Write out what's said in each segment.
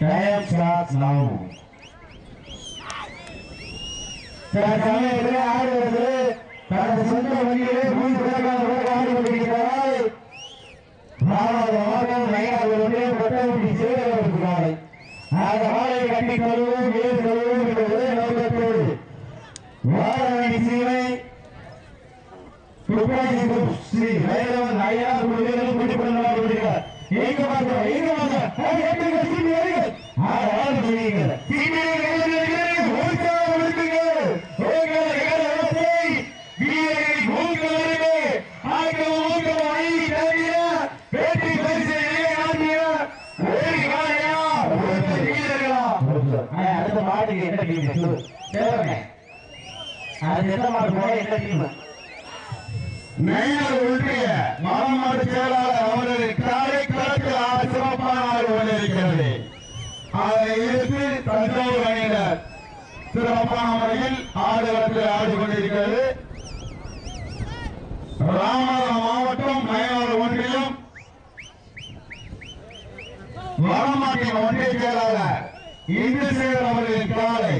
Time starts now. சில சமயத்திலே ஆடுவது தனது சொந்த வழியிலே மூன்று பேருக்காக ஆடி கொண்டிருக்கிறாய் நாலாவது ஓட்டம் ஐந்தாவது ஒன்றியம் பட்டாவுக்கு சேருகிறாய் அந்த ஆளை கட்டி தருவோம் ஏறு தருவோம் என்ற ஒரே நோக்கத்தோடு வாரணி சீமை துப்பாக்கி குரூப் ஸ்ரீ வைரவன் ஐயா குழுவிலும் குடிப்பண்ணார் வருகிறார் எங்க பார்க்கிறோம் எங்க பார்க்கிறோம் எட்டுங்க சீனி வருங்க ஆறு ஆறு செய்யுங்க சீனி அடுத்த மாட்டுக்கு என்ன டீம் சொல்லுங்க அது எந்த மாட்டு ஒன்றிய செயலாளர் அவரது சிறப்பான கொண்டிருக்கிறது அதை எதிர்த்து தஞ்சாவூர் அணியினர் சிறப்பான முறையில் ஆடுகளத்தில் ஆடி கொண்டிருக்கிறது. மாவட்டம் மயிலாடு ஒன்றியம். வடமாட்டின் ஒன்றிய செயலாளர் அவர்களின் காலை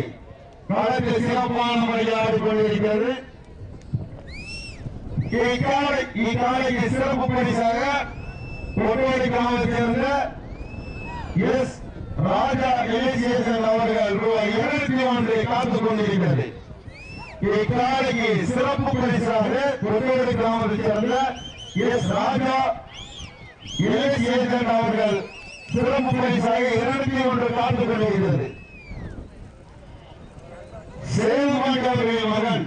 அதற்கு சிறப்பான முறையில் கொண்டிருக்கிறது. இக்காலைக்கு சிறப்பு பரிசாக பொட்டோடி கிராமத்தை சேர்ந்த எஸ். ராஜா எலிசியேசன் அவர்கள் ரூபாய் இருநூத்தி ஒன்றை காத்துக் கொண்டிருக்கிறது. இக்காலைக்கு சிறப்பு பரிசாக பொட்டோடி கிராமத்தை சேர்ந்த எஸ். ராஜா எலிசியேசன் அவர்கள் சிறப்பு பரிசாக இருநூத்தி ஒன்று காத்துக் கொண்டிருக்கிறது. சேதுமாட்டி அவர்களின் மகன்.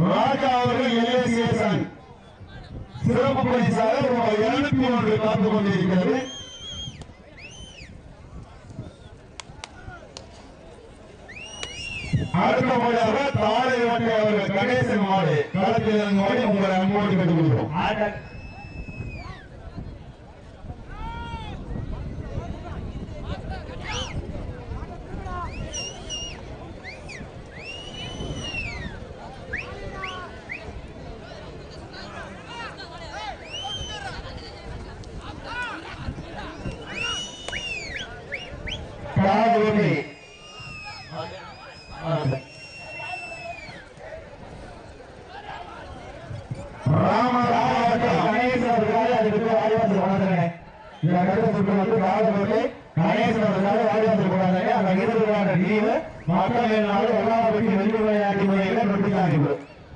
ராஜா அவர்கள் எல்ஏசிஎஸ்என் சிறப்பு பரிசாக ரூபாய் இருநூத்தி ஒன்று காத்துக் கொண்டிருக்கிறது. அடுத்தபடியாக தாரை ஓட்டை அவர்கள் கணேசன் மாடு. களத்தில் இறங்குமாடி உங்களை அன்போடு கேட்டுக்கொள்கிறோம் கொள்கிறோம். ராமராஜன் கணேசன் அவர்களால் அதுக்கு வாடிவாசல் கொண்டாடுறேன் இந்த கருத்து வந்து காதோடி கணேசன் அவர்களால் கொண்டாடுறேன் அந்த இருபது லீவு மக்கள் எல்லாரும் எல்லா பற்றி வெள்ளி விளையாட்டு முறைகளை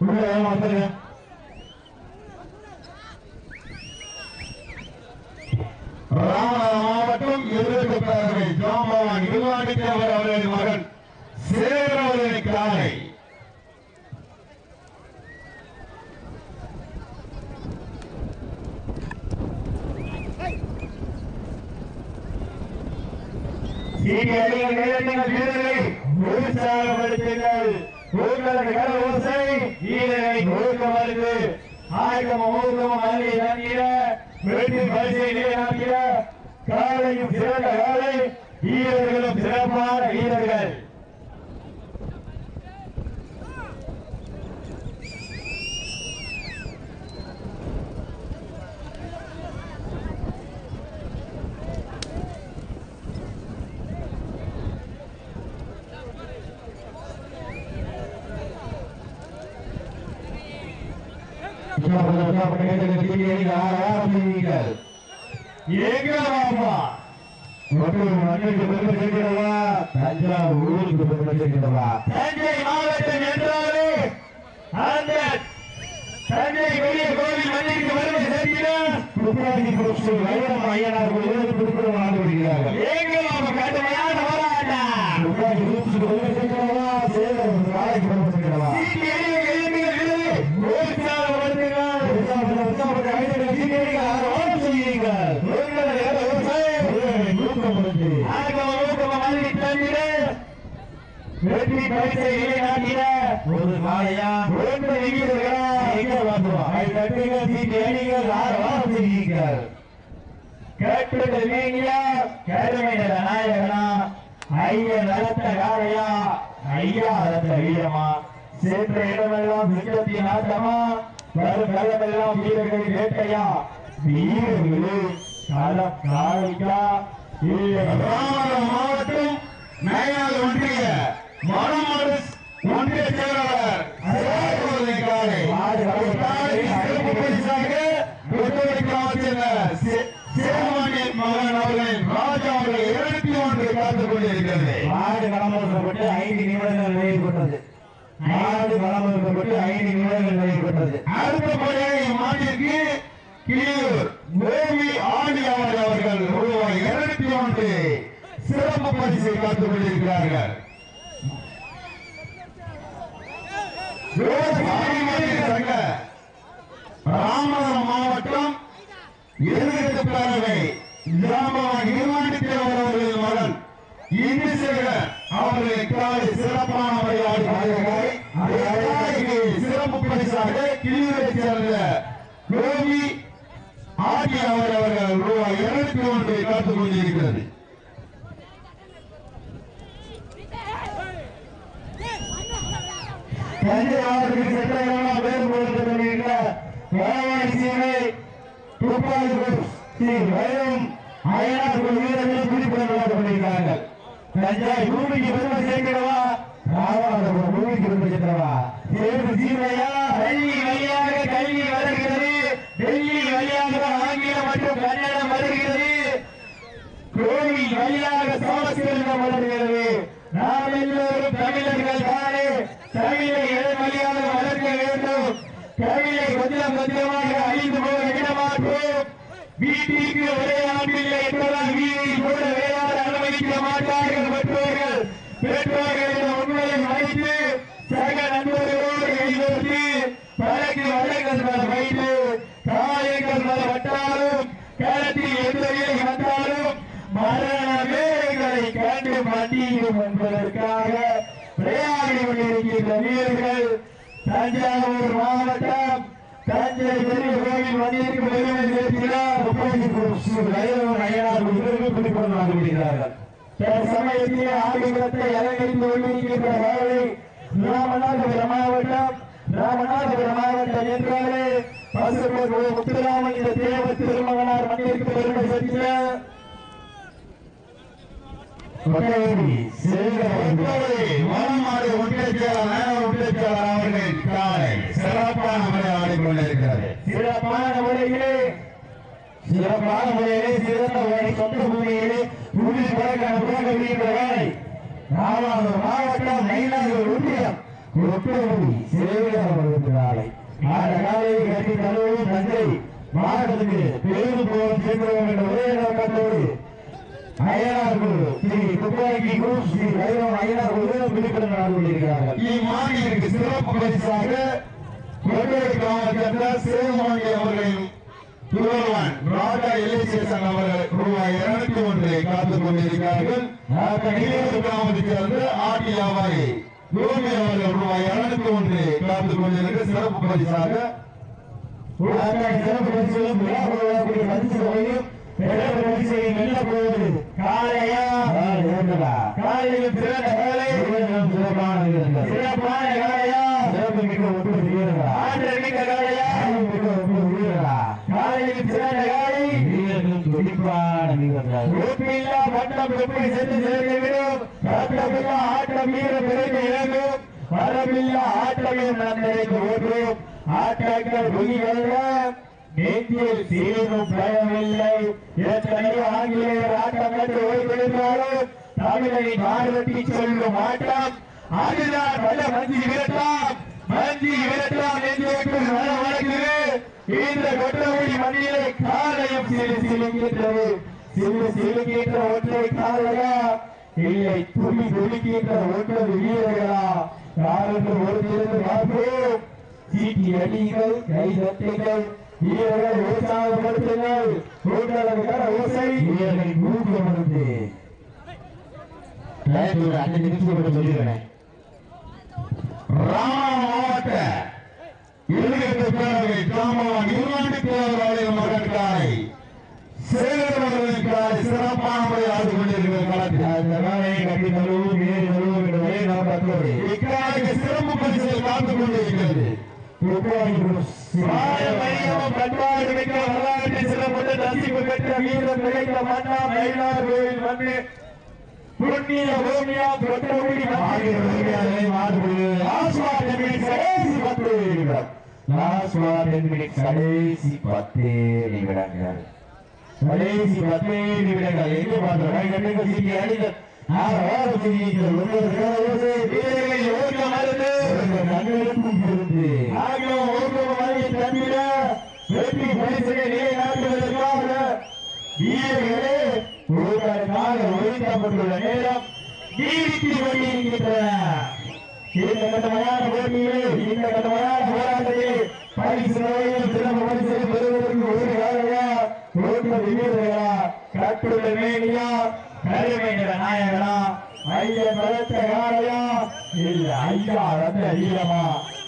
உள்ள ஏமாத்துறேன் ராமநாதபுரம் மாவட்டம் எதிர்ப்பு பேரவை ஜாம்பவான் இருவாண்டித்தேவர் அவர்களின் மகன் சேகர் அவர்களின் காலை சீனியர்கள் நேரங்கள் வீரர்களை உற்சாகப்படுத்துங்கள் உங்களது அவரது மகன் வீரரை ஊக்கமருந்து ஆயக்கம் ஊக்கம் அள்ளி நன்கிற வெற்றி பரிசை நிலைநாட்டிய காலையும் சிறந்த காலை வீரர்களும் சிறப்பான வீரர்கள் எங்க பாப்பா ஒட்டூர் மண்ணுக்கு பெருமை சேர்க்கிறவா தஞ்சாவூருக்கு பெருமை சேர்க்கிறவா தஞ்சை மாவட்டம் என்றாலே அந்த தஞ்சை பெரிய கோவில் மண்ணிற்கு பெருமை சேர்க்கிறார் துப்பாக்கி குரூப்ஸ் வைரம் ஐயனார் கோயில் திருப்பூர் வாழ்ந்து வருகிறார்கள் எங்க பாப்பா கடுமையான போராட்டம் துப்பாக்கி குரூப்ஸ் பெருமை சேர்க்கிறவா சேலம் காலைக்கு பெருமை சேர்க்கிறவா வெற்றி பரிசை நிலைநாட்டின ஒரு மாலையா ஒன்று வீரர்களா எங்க வந்துவோம் அதை தட்டுங்க சீட்டு அணிகள் கருமை நிற நாயகனா. ஐயா நலத்த காரையா ஐயா நலத்த வீரமா. சென்ற இடமெல்லாம் சிங்கத்தின் ஆட்டமா. வரும் களமெல்லாம் வீரர்களின் வேட்டையா. வீரர்களே களம் ராமநாதபுரம் மாவட்டம் நயனார் ஒன்றிய மணமாடு ஒன்றிய செயலாளர் சிறப்பு பரிசாக சேமானியன் மகன் அவர்களின் ராஜா அவர்கள் இருபத்தி ஒன்று காத்துக் கொண்டிருக்கிறது. மாடு களமறுக்கப்பட்டு ஐந்து நிமிடங்கள் நிறைவேற்றப்பட்டது மாடு களமறுக்கப்பட்டு ஐந்து நிமிடங்கள் நிறைவேற்றப்பட்டது அடுத்தபடியாக இம்மாட்டிற்கு கிளியூர் ஆண்டியார் அவர்கள் ரூபாய் இருநூத்தி ஒன்று சிறப்பு பரிசை காத்துக் கொண்டிருக்கிறார்கள். விவசாயி மாவட்டம் எதிர்கட்சி பேரவை ஜாம்பவான் இருமாண்டித்தேவர் அவர்களின் மகன் இந்திசேகர் அவர்களின் காலை சிறப்பான முறையாடி சிறப்பு பரிசாக கிளியூரை சேர்ந்த கோபி ஆட்சி அவர் அவர்கள் ரூபாய் இருநூத்தி ஒன்றை காத்துக் கொண்டிருக்கிறது தஞ்சை மாவட்டத்தில் சட்டமான பேர் வேளாண் சீமை துப்பாக்கி ஸ்ரீ வைரம் அயனார் வீரர்கள் பிடிப்புடன் நடத்தப்பட்டிருக்கிறார்கள் தஞ்சை பூமிக்கு பெருமை சேர்க்கிறவா பூமிக்கு பெருமை சேர்க்கிறவா சீமையா கண்டு என்பதற்காக விளையாடி கொண்டிருக்கின்ற வீரர்கள் தஞ்சாவூர் மாவட்டம் தஞ்சை பெரிய கோவில் பெருமை சேர்க்கிறார் சமயத்தில் ஆதிக்கத்தை அலங்கரித்து கொண்டிருக்கின்ற வேலை ராமநாதபுரம் மாவட்டம் ராமநாதபுரம் மாவட்டம் என்றாலே முத்துராமன் இந்த தேவ திருமகனார் மண்ணிற்கு பெருமை சேர்க்கிறார் காலை சிறப்பான முறை ஆடிக்கொண்டிருக்கிறது சிறப்பான முறையிலே சிறப்பான முறையிலே சிறந்த முறை சொந்த பூமியிலே உறுதி வேலை. மாவட்டம் நயினார் ஒன்றியம். ஒட்டுமொழி சேவையாளர் ஆட காலையை கட்டி தருவது தஞ்சை மாவட்டத்துக்கு பேருந்து போகும் சென்றோம் என்ற ஒரே நோக்கத்தோடு அயனார் குழு ஸ்ரீ துப்பாக்கி குரு ஸ்ரீ வைரம் அயனார் குழு விழுப்புரம் நடந்து கொண்டிருக்கிறார்கள். இம்மாநிலத்திற்கு சிறப்பு பரிசாக கொண்டை கிராமத்தில் சேமானி அவர்களின் புதல்வன் ராஜா எல்ஐசிஎஸ்என் அவர்கள் ரூபாய் இருநூத்தி ஒன்றை காத்துக் கொண்டிருக்கிறார்கள். ஈரோடு கிராமத்தைச் சேர்ந்த ஆட்டி வியாபாரி அவர்கள் ரூபாய் இருநூத்தி ஒன்றை காத்துக் கொண்டிருக்கிற சிறப்பு பரிசாக சிறப்பு பரிசுகளும் விழாக்குழுவாக்கூடிய பரிசு தொகையும் சிறப்பு பரிசையும் வெல்ல போவது காளையா காளையில் சிறந்த காளை சிறப்பான சிறப்பான காளையா சிறப்பு மிக்க ஒன்று வீரர்களா ஆற்றல் மிக்க காளையா மிக்க ஒன்று வீரர்களா காளையில் சிறந்த காளை வீரர்களும் துடிப்பான வீரர்கள். ஒப்பில்லா பட்டம் எப்படி சென்று சேர்க்க விடும்? பட்டமில்லா ஆட்டம் வீர பிறகு இறங்கும். வரமில்லா ஆட்டமில் நன்மைக்கு ஓட்டும் ஆட்டங்கள் நெஞ்சில் சீரும் பயமில்லை. எத்தனை ஆங்கிலேயர் ஆட்டம் கண்டு ஓய்வெடுத்தாலும் தமிழை மாறுவட்டி சொல்லும் ஆட்டம். அதுதான் வல்ல மஞ்சி விரட்டாம். மஞ்சி விரட்டாம் என்று வர வழங்குது. இந்த கொற்றமொழி மண்ணிலே காலையும் சிறு சிலுக்கின்றது சிறு சிலுக்கின்ற ஒற்றை காலையா இல்லை துளி துளிக்கின்ற ஒன்பது வீரர்களா? யாரென்று ஒரு ஒருத்திருந்து பார்ப்போம். சீட்டி அடிகள் கை தட்டுங்கள் வீரர்கள் உற்சாகப்படுத்துங்கள் கூட்டளவுக்கான ஓசை. வீரர்களின் ஊக்கமருந்து அஞ்சு நிமிஷம் சொல்லிடுறேன். ராமநாதபுரம் மாவட்ட இருபத்தி பேரவை கிராமவான் இருநாட்டு பேரவாளைய மகன் காலை சிறப்பான முறை ஆடி கொண்டிருக்கிற ஒரே இக்காலைக்கு சிறப்பு பரிசுகள் காத்துக் கொண்டிருக்கிறது. பாரம்பரியம் பண்பாடு மிக்க வரலாற்று சிறப்புடன் ரசிப்பு பெற்ற வீரம் நிறைந்த மன்னா மயிலார் கோயில் கடைசி பத்தே நிமிடங்கள் கடைசி பத்தே நிமிடங்கள் எங்கே பார்த்தோம் கண்ணுக்கு சீட்டி அடிக்க வீரர்களை ஓட்ட மருந்து ஆகியோர் ஓட்டம் வாங்கி தந்திட வெற்றி பரிசனை நிலைநாட்டுவதற்காக வீரர்களே ஒருவருக்காக கொண்டுள்ள நேரம் நீடித்து கொண்டிருக்கின்றன இந்த கட்டமையான போட்டியிலே இந்த கட்டமையான போராட்டத்திலே பரிசு நிலையில் சிறப்பு பரிசை பெறுவதற்கு ஒரு காலையா ஓட்ட வீரர்களா? கட்டுள்ள மேனியா? கருமை நாயகனா? ஐயன் வளர்த்த காலையா? இல்ல ஐயா ரத்த வீரமா?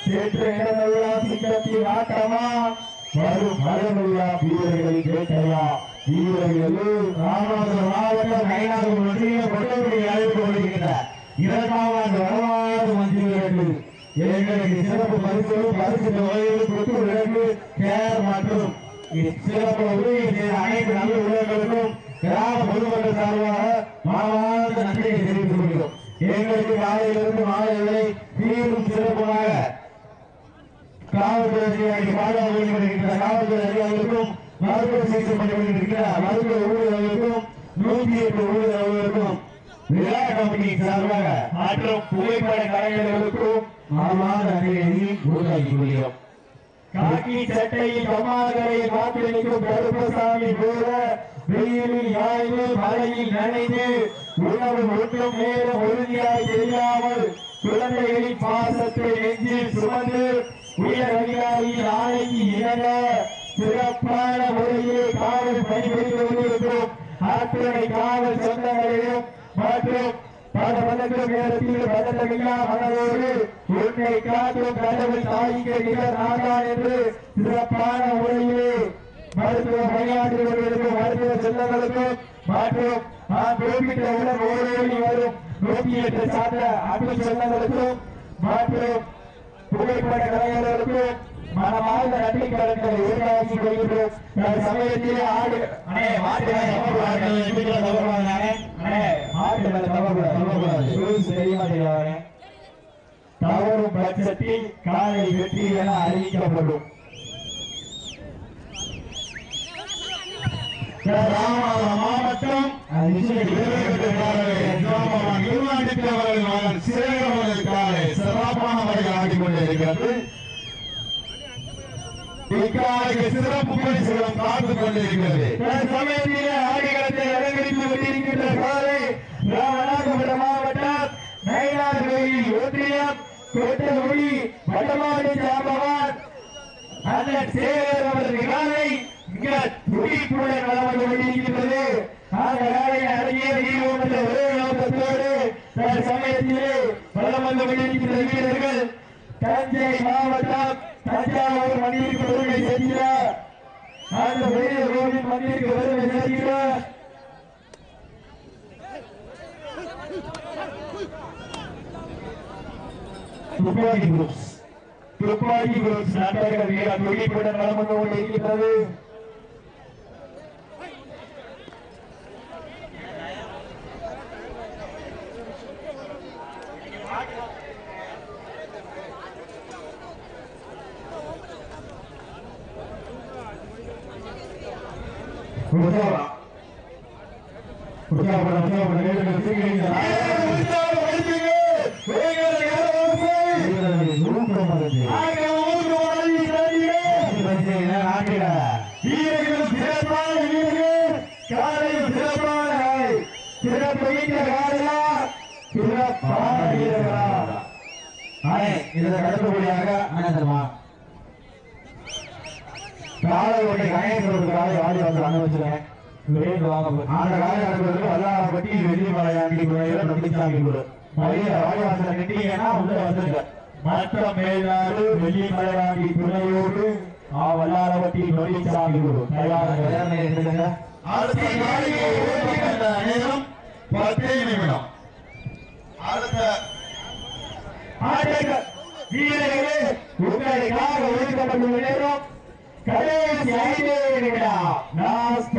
சேற்று இடமெல்லாம் சிங்கத்தின் ஆட்டமா? வரும் வீரர்களின் வேட்டையா? ராமநாதபுரம் மாவட்டம் ஐநாறு ஒன்றிய கொண்டவர்களை அழைப்பு வருகின்றனர் இரண்டாவது வடமாறு மந்திரிகள் எங்களுக்கு சிறப்பு பரிசுகளும் பரிசு தொகைகளும் கொத்து விலங்கு கேர் மற்றும் சிறப்பு உதவி செய்த அனைத்து நல்ல உள்ளங்களுக்கும் கிராம பொதுமக்கள் சார்பாக மாவாத நன்றியை தெரிவித்துக் கொள்கிறோம். எங்களுக்கு காலையிலிருந்து மாலை வரை தீரும் சிறப்புமாக காவல்துறை அதிகாரி பாதுகாப்பு வருகின்ற காவல்துறை அதிகாரிகளுக்கும் மருத்துவ சிகிச்சை பண்ணி வருகின்ற மருத்துவ ஊழியர்களுக்கும் நூத்தி எட்டு ஊழியர்களுக்கும் விழா கமிட்டி சார்பாக மற்றும் புகைப்பட கலைஞர்களுக்கும் உருவாக்கி கொள்கிறோம் காக்கி சட்டையில் கமாகரையில் காத்திருக்கும் கருப்பசாமி போல வெயிலில் யாய்வு மழையில் நனைந்து உணவு ஒன்றும் நேரம் உறுதியாய் தெரியாமல் குழந்தைகளின் பாசத்தை நெஞ்சில் சுமந்து உயர் அதிகாரியின் ஆணைக்கு இணங்க சிறப்பான முறையில் காவல் பணிபுரிந்து கொண்டிருக்கிறோம். அத்துணை காவல் சொந்தங்களையும் மற்றும் பல பதக்கம் நேரத்தில் பதட்டமில்லா மனதோடு உன்னை காக்கும் கடவுள் தாய்க்கு நிகர் நாதான் என்று சிறப்பான முறையிலே மருத்துவ பணியாற்றி கொண்டிருக்கும் மருத்துவ சொந்தங்களுக்கும் மற்றும் நான் குறிப்பிட்ட உடன் ஓடோடி வரும் நூத்தி எட்டு சார்ந்த அன்பு சொந்தங்களுக்கும் மற்றும் புகைப்பட கலைஞர்களுக்கும் மனமார்ந்த நன்றி கடன்களை உருவாக்கி கொள்கின்றோம் சமயத்திலே ஆடு அண்ணே மாட்டு மாட்டு தெரியுமா தவறும் பட்சத்தில் காலை வெற்றி என அறிவிக்கப்படும். மாவட்டம் சிறப்பான வரையில் ஆடிக்கொண்டிருக்கிறது. இக்காலைக்கு சிறப்பு பரிசுகளும் காத்துக் கொண்டிருக்கிறது. இந்த சமயத்திலே ஆடுகளத்தை அலங்கரித்து கொண்டிருக்கின்ற காலை ராமநாதபுரம் மாவட்டம் நயினார் ஒன்றியம் கொட்டகுடி வடமாடு ஜாம்பவான் அண்ணன் சேகர் அவரது காலை மிக துடிப்புடன் வளர்ந்து வந்து கொண்டிருக்கின்றது அந்த காலை அருகே வீரம் என்ற ஒரே நோக்கத்தோடு இந்த சமயத்திலே வளம் வந்து கொண்டிருக்கின்ற வீரர்கள் தஞ்சை மாவட்டம் தஞ்சாவூர் மண்ணிற்கு வருகை செல்கிறார் அந்த பெரிய கோவில் வருகை செல்கிறார் துப்பாக்கி குரூப்ஸ். துப்பாக்கி குரூப்ஸ் நாட்டக வீரர் துடிப்புடன் வளம் கொண்டிருக்கிறது உற்சாகம். உற்சாகப்பட, உற்சாகப்பட, வீரர்கள் சீக்கிரம் உற்சாகப்படுத்துங்க. வீரர்கள் யாரும் போய். வீரர்கள் ஊக்கம் வருது. ஆக ஊக்கம் வழங்கி தருகிறேன். வீரர்கள் சிறப்பான வீரர்கள் காலையில் சிறப்பான காலை. சிறப்பு மிக்க காலையா சிறப்பான வீரர்களா அண்ணே இதுல அடுத்தபடியாக தருமா காலையோட கணேசன் காலை ஆடி வந்து அனுபவிச்சிருக்கேன். வேண்டு வாங்க அந்த காலை அனுபவத்தில் வல்லாரப்பட்டி வெள்ளிமலையாண்டி குறையில நம்பிச்சாமி குரு மலையில வாடிவாசல நின்றீங்கன்னா உள்ள வந்துருக்க மற்ற மேலாறு வெள்ளிமலையாண்டி துணையோடு ஆ வல்லாரப்பட்டி நொடிச்சாமி குரு தயார் அடுத்த நேரம் பத்தே நிமிடம் அடுத்த ஆட்டங்கள் வீரர்களே உங்களுக்காக ஒதுக்கப்பட்டுள்ள நேரம் கடைசி ஐந்து நிமிடம் லாஸ்ட்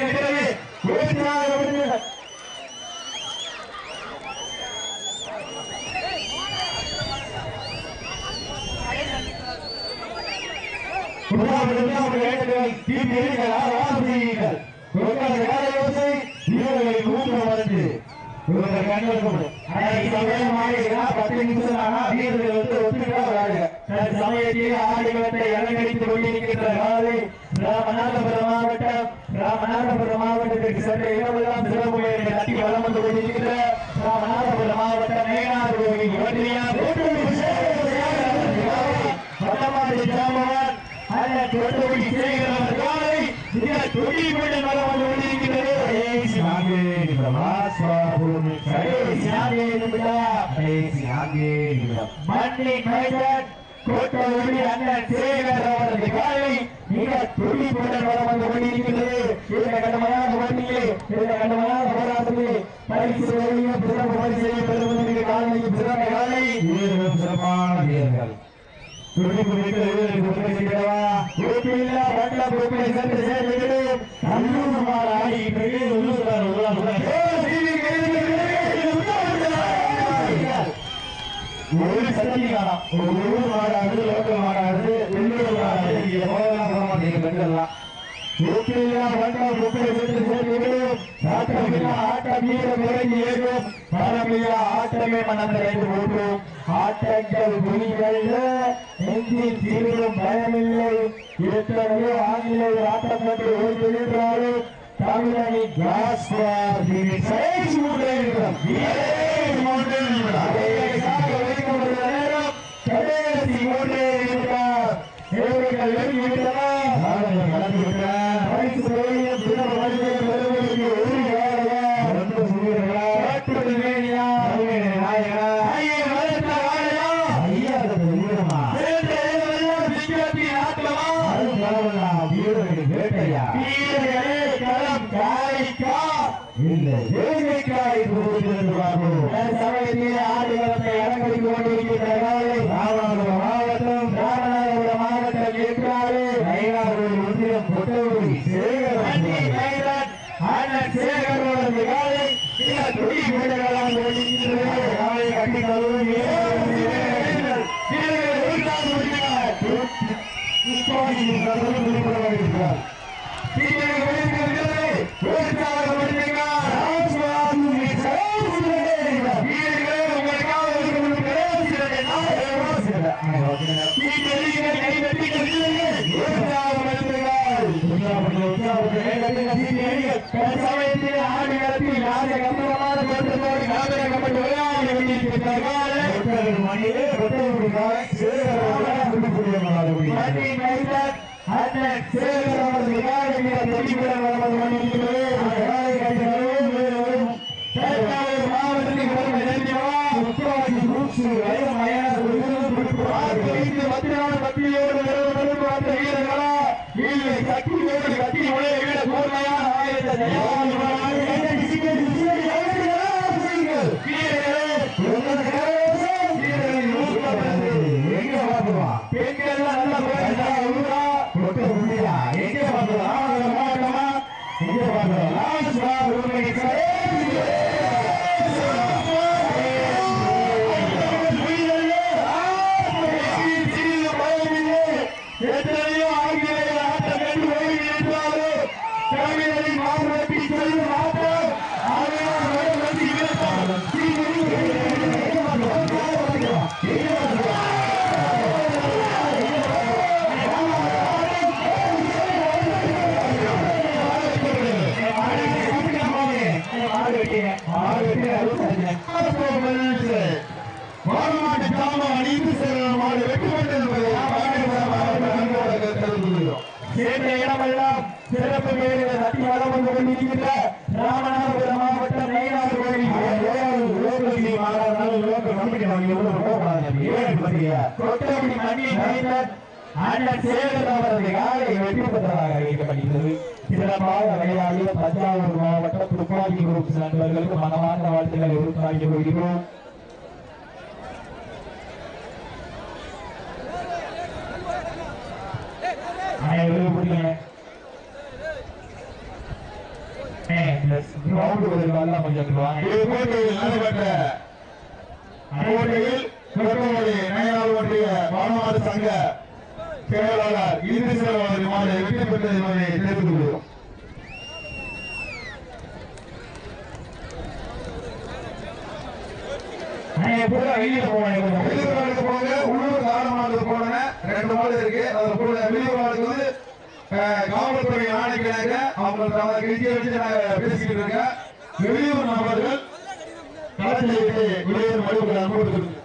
சமயத்தில் ஆடிவத்தை அலங்கரித்துக் கொண்டிருக்கின்ற காலை ராமநாதபுரம் மாவட்டம் ராமநாதபுரம் மாவட்டத்திற்கு சென்ற இரவெல்லாம் சிறப்பு கட்டி வளம் வந்து கொண்டிருக்கின்ற ராமநாதபுரம் மாவட்டம் மேனார் கோவில் அந்த இந்த தொட்டி கொண்டு காலை சிறந்த காலை துடிப்பு மிக்க வீரர்கள் செய்கிறவா உறுப்பில்லா வட்ட பொறுப்பை சென்று சேர்ந்துவிடும் நல்லூர் மாறு ஆடி பெரிய உள்ளூர் உள்ளார் ஒரு சத்தியானா ஒரு மாடாது லோக்கல் மாடாது உள்ளூர் மாடாது இங்க போகலாம் நீங்க கண்டுக்கலாம் உப்பில்லா வட்ட சென்று சேர்ந்துவிடும் ஆட்டமே மனதில் ஆட்டங்கள் புலிகள்ல நெஞ்சில் தீவிரம் பயமில்லை. ஏற்கனவே ஆங்கிலேய ஆட்டம் கண்டு ஓய்ந்திருந்தாலும் தமிழனி கிளாஸ் கடைசி மூன்று நிமிடம் கடைசி எம்எஸ் சேகரவரது உருவாக்கி கொள்கிறோம் அனைவரும் புரியல ஒன்றிய மாணவர் சங்க தேவையாக இறுதி சேவை மாநில வெற்றி பெற்றது என்பதை தெரிவித்துக் கொள்கிறோம் ரெண்டு மாதிரி இருக்கு. அதுல கூட வெளியூர் வந்து காவல்துறை ஆணைக்கிறாங்க அவர்கள் பேசிக்கிட்டு இருக்க வெளியூர் நபர்கள் களத்தில் வெளியேறும் வழிவுகளை அனுபவித்திருக்கோம்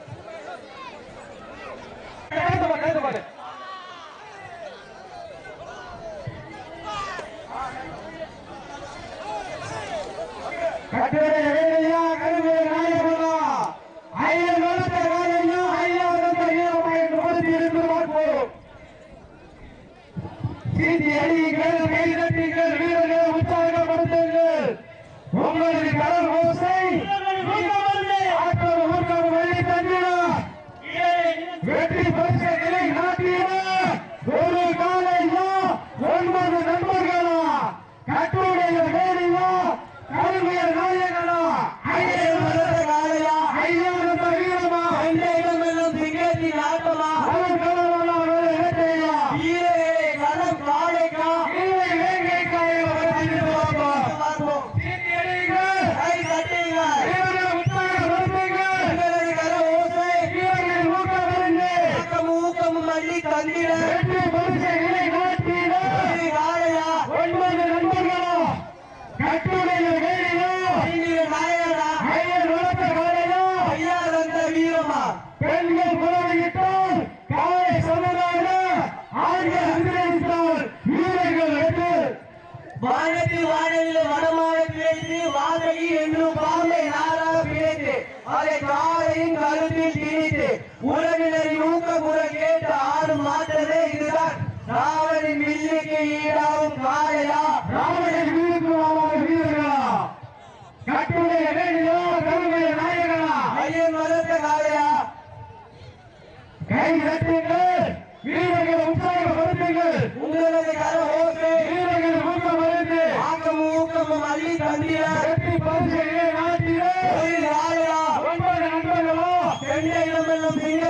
தேடிகள்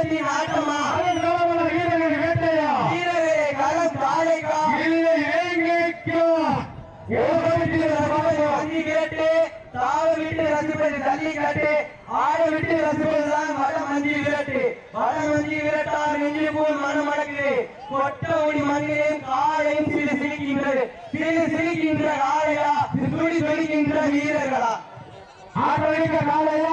வீரத்தின் ஆட்டமா வீரர்கள் வேட்டையா வீரரே களம் கேட்டு தாழ விட்டு ரசிப்பது ஜல்லிக்கட்டு ஆட விட்டு ரசிப்பதுதான் வட மஞ்சி விரட்டு வட மஞ்சி விரட்டால் நெஞ்சி போல் மனம் அடக்குது கொட்ட ஒளி மண்ணிலையும் காலையும் சிறு சிரிக்கின்றது சிறு சிரிக்கின்ற காலையா துடி வீரர்களா ஆட்டமிக்க காலையா?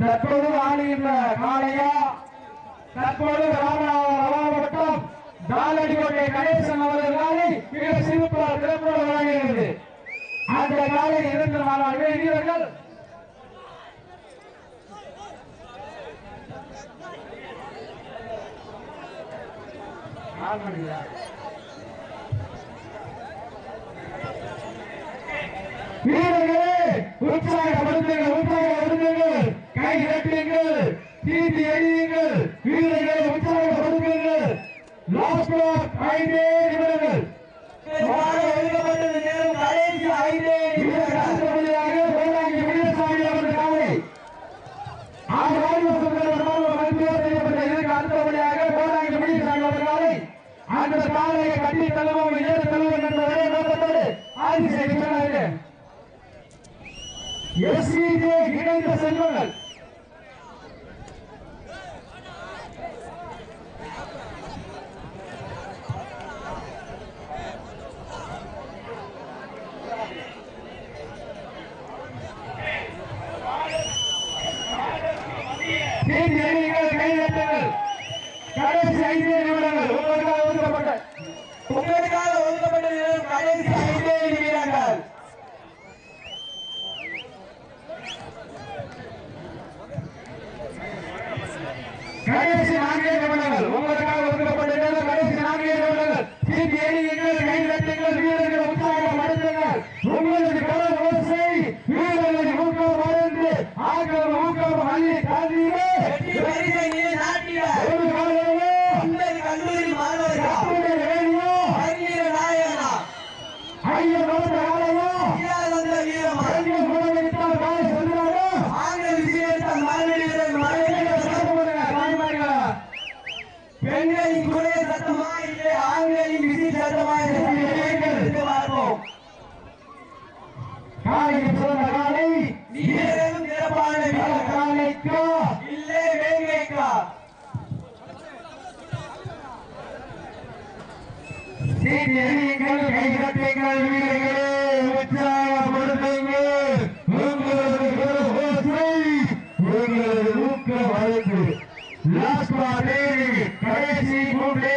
தற்போது ஆடுகின்ற காளையா? தற்போது ராமநாதபுரம் தாளடிக்கோட்டை கணேசன் அவர்களாலே மிக சிறப்பாக சிறப்போடு வழங்குகிறது அந்த காலையில் இருந்த மாணவர்கள் வீரர்கள் உற்சாகப்படுத்துங்கள் உற்சாகப்படுத்துங்கள் கை தட்டுங்கள் சீட்டி எழுதியுங்கள் வீரர்களை உற்சாகப்படுத்துங்கள் லாஸ்ட் கிளாக் ஐந்தே நிமிடங்கள். அந்த காலையை கட்டி தள்ளுவோம் ஏறு தள்ளுவோம் என்பதை நோக்கத்தோடு ஆதிசேகர் சொன்னார்கள் செய்கிறார்கள் எஸ்இஜே இணைந்த செல்வங்கள் தீட்டி எறியுங்கள் கை தட்டுங்கள் கடைசி ஐந்து நிமிடங்கள் உங்களுக்காக ஒதுக்கப்பட்ட உங்களுக்காக ஒதுக்கப்பட்டது நேரம் கடைசி ஐந்தே நிமிடங்கள் கடைசி நான்கே நிமிடங்கள் உங்களுக்காக ஒதுக்கப்பட்ட நேரம் கடைசி நான்கே நிமிடங்கள் தீட்டி எறியுங்கள் கை தட்டுங்கள் வீரர்கள் உற்சாகப்படுத்துங்கள் உங்களுக்கு கடன் ஓசை வீரர்களை ஊக்கம் மருந்து ஆக்கம் ஊக்கம் அள்ளி தாண்டியே வெற்றி பரிசை நிலை நாட்டிய ஒரு காலையிலே சுந்தரி கல்லூரி மாணவர்கள் கட்டுரை வேணியோ அறிஞர நாயகனா ஐயன் வளர்ந்த காலையோ வீரானந்த வீரமா ஐயன் குணவெளித்தால் காலை செல்கிறாரோ ஆங்கில விஜயத்தான் மாணவியர்கள் ஐயன் மனைவிகள் சிறப்பு பண்ணுங்க தாய்மார்களா பெண்களின் குறை சத்தமா இல்லை ஆண்களின் விசி சத்தமா என்று பார்ப்போம் காலையில் சிறந்த காலை வீரரும் சிறப்பான வீரர்கள் காலைக்கா இல்லை வேங்கைக்கா சீட்டி எறியுங்கள் கை தட்டுங்கள் வீரர்களே உற்சாகப்படுத்துங்கள் உங்களது ஓசை உங்களது ஊக்க வழக்கு லாஸ்ட் தேவி கடைசி மூன்றே